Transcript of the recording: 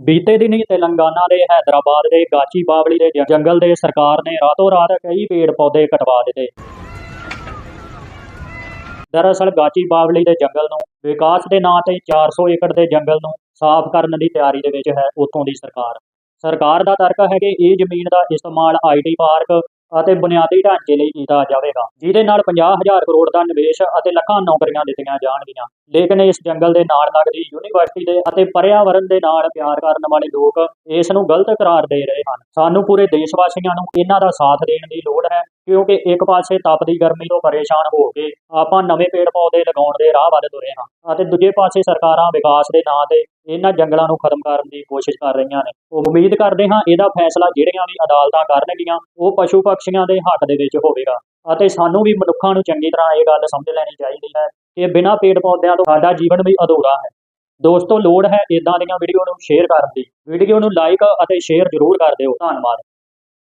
ਬੀਤੇ ਦਿਨੀ ਤੇਲੰਗਾਨਾ ਦੇ ਹੈਦਰਾਬਾਦ ਦੇ ਗਾਚੀ ਬਾਵਲੀ ਦੇ ਜੰਗਲ ਦੇ ਸਰਕਾਰ ਨੇ ਰਾਤੋਂ ਰਾਤ ਕਈ ਪੇੜ ਪੌਦੇ ਕਟਵਾ ਦਿੱਤੇ। ਦਰਅਸਲ ਗਾਚੀ ਬਾਵਲੀ ਦੇ ਜੰਗਲ ਨੂੰ ਵਿਕਾਸ ਦੇ ਨਾਂ ਤੇ 400 ਏਕੜ ਦੇ ਜੰਗਲ ਨੂੰ ਸਾਫ਼ ਕਰਨ ਦੀ ਤਿਆਰੀ ਦੇ ਵਿੱਚ ਹੈ ਉੱਥੋਂ ਦੀ ਸਰਕਾਰ। ਸਰਕਾਰ ਦਾ ਤਰਕ ਹੈ ਕਿ ਇਹ ਜ਼ਮੀਨ ਦਾ ਇਸਤੇਮਾਲ ਆਈਟੀ ਪਾਰਕ ਅਤੇ ਬੁਨਿਆਦੀ ਢਾਂਚੇ ਲਈ ਕੀਤਾ ਜਾਵੇਗਾ, ਜਿਹਦੇ ਨਾਲ 50000 ਕਰੋੜ ਦਾ ਨਿਵੇਸ਼ ਅਤੇ ਲੱਖਾਂ ਨੌਕਰੀਆਂ ਦਿੱਤੀਆਂ ਜਾਣਗੀਆਂ। ਲੇਕਿਨ ਇਸ ਜੰਗਲ ਦੇ ਨਾਲ ਲੱਗਦੀ ਯੂਨੀਵਰਸਿਟੀ ਦੇ ਅਤੇ ਪਰਿਆਵਰਣ ਦੇ ਨਾਲ ਪਿਆਰ ਕਰਨ ਵਾਲੇ ਲੋਕ ਇਸ ਨੂੰ ਗਲਤ ਕਰਾਰ ਦੇ ਰਹੇ ਹਨ। ਸਾਨੂੰ ਪੂਰੇ ਦੇਸ਼ ਵਾਸੀਆਂ ਨੂੰ ਇਹਨਾਂ ਦਾ ਸਾਥ ਦੇਣ ਦੀ ਲੋੜ ਹੈ, ਕਿਉਂਕਿ ਇੱਕ ਪਾਸੇ ਤਪਦੀ ਗਰਮੀ ਤੋਂ ਪਰੇਸ਼ਾਨ ਹੋ ਕੇ ਆਪਾਂ ਨਵੇਂ ਪੇੜ ਪੌਦੇ ਲਗਾਉਣ ਦੇ ਰਾਹ ਵੱਲ ਤੁਰੇ ਹਾਂ, ਅਤੇ ਦੂਜੇ ਪਾਸੇ ਸਰਕਾਰਾਂ ਵਿਕਾਸ ਦੇ ਨਾਂ ਤੇ ਇਹਨਾਂ ਜੰਗਲਾਂ ਨੂੰ ਖਤਮ ਕਰਨ ਦੀ ਕੋਸ਼ਿਸ਼ ਕਰ ਰਹੀਆਂ ਨੇ। ਉਮੀਦ ਕਰਦੇ ਹਾਂ ਇਹਦਾ ਫੈਸਲਾ ਜਿਹੜੀਆਂ ਵੀ ਅਦਾਲਤਾਂ ਕਰਨਗੀਆਂ, ਉਹ ਪਸ਼ੂ ਪਕਸ਼ੀਆਂ ਦੇ ਹੱਕ ਦੇ ਵਿੱਚ ਹੋਵੇਗਾ। ਅਤੇ ਸਾਨੂੰ ਵੀ ਮਨੁੱਖਾਂ ਨੂੰ ਚੰਗੀ ਤਰ੍ਹਾਂ ਇਹ ਗੱਲ ਸਮਝ ਲੈਣੀ ਚਾਹੀਦੀ ਹੈ ਕਿ ਬਿਨਾਂ ਪੇੜ ਪੌਦਿਆਂ ਤੋਂ ਸਾਡਾ ਜੀਵਨ ਵੀ ਅਧੂਰਾ ਹੈ। ਦੋਸਤੋ, ਲੋੜ ਹੈ ਇਦਾਂ ਦੀਆਂ ਵੀਡੀਓ ਨੂੰ ਸ਼ੇਅਰ ਕਰਨ ਦੀ। ਵੀਡੀਓ ਨੂੰ ਲਾਈਕ ਅਤੇ ਸ਼ੇਅਰ ਜ਼ਰੂਰ ਕਰ ਦਿਓ। ਧੰਨਵਾਦ।